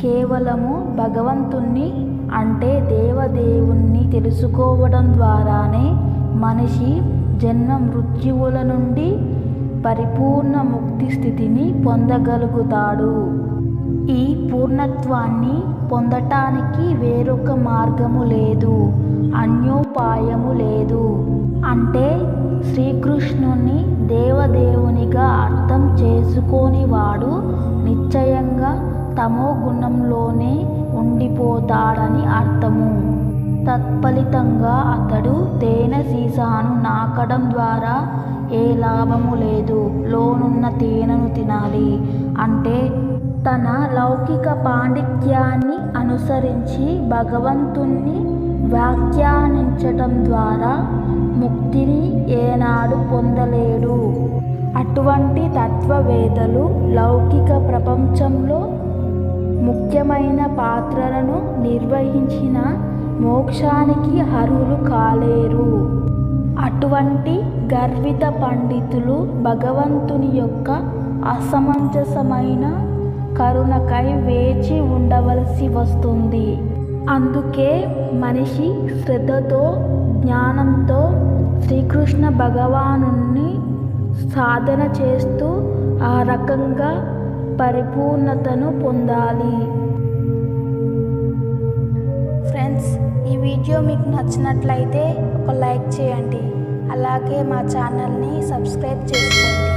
కేవలము భగవంతుణ్ణి అంటే దేవదేవుణ్ణి తెలుసుకోవడం ద్వారానే మనిషి జన్మ మృత్యువుల నుండి పరిపూర్ణ ముక్తి స్థితిని పొందగలుగుతాడు. ఈ పూర్ణత్వాన్ని పొందటానికి వేరొక మార్గము లేదు. అన్యో ఉపాయము లేదు. అంటే శ్రీకృష్ణుని దేవదేవునిగా అర్థం చేసుకోని వాడు నిశ్చయంగా తమో గుణంలోనే ఉండిపోతాడని అర్థము. తత్ఫలితంగా అతడు తేనె సీసాను నాకడం ద్వారా ఏ లాభము లేదు. లోనున్న తేనెను తినాలి. అంటే తన లౌకిక పాండిత్యాన్ని అనుసరించి భగవంతుణ్ణి ఉంచటం ద్వారా ముక్తిని ఏనాడు పొందలేడు. అటువంటి తత్వవేత్తలు లౌకిక ప్రపంచంలో ముఖ్యమైన పాత్రలను నిర్వహించిన మోక్షానికి అర్హులు కాలేరు. అటువంటి గర్విత పండితులు భగవంతుని యొక్క అసమంజసమైన కరుణకై వేచి ఉండవలసి వస్తుంది. అందుకే మనిషి శ్రద్ధతో జ్ఞానంతో శ్రీకృష్ణ భగవానుని సాధన చేస్తూ ఆ రకంగా పరిపూర్ణతను పొందాలి. ఫ్రెండ్స్ ఈ వీడియో మీకు నచ్చినట్లయితే ఒక లైక్ చేయండి. అలాగే మా ఛానల్ని సబ్స్క్రైబ్ చేసుకోండి.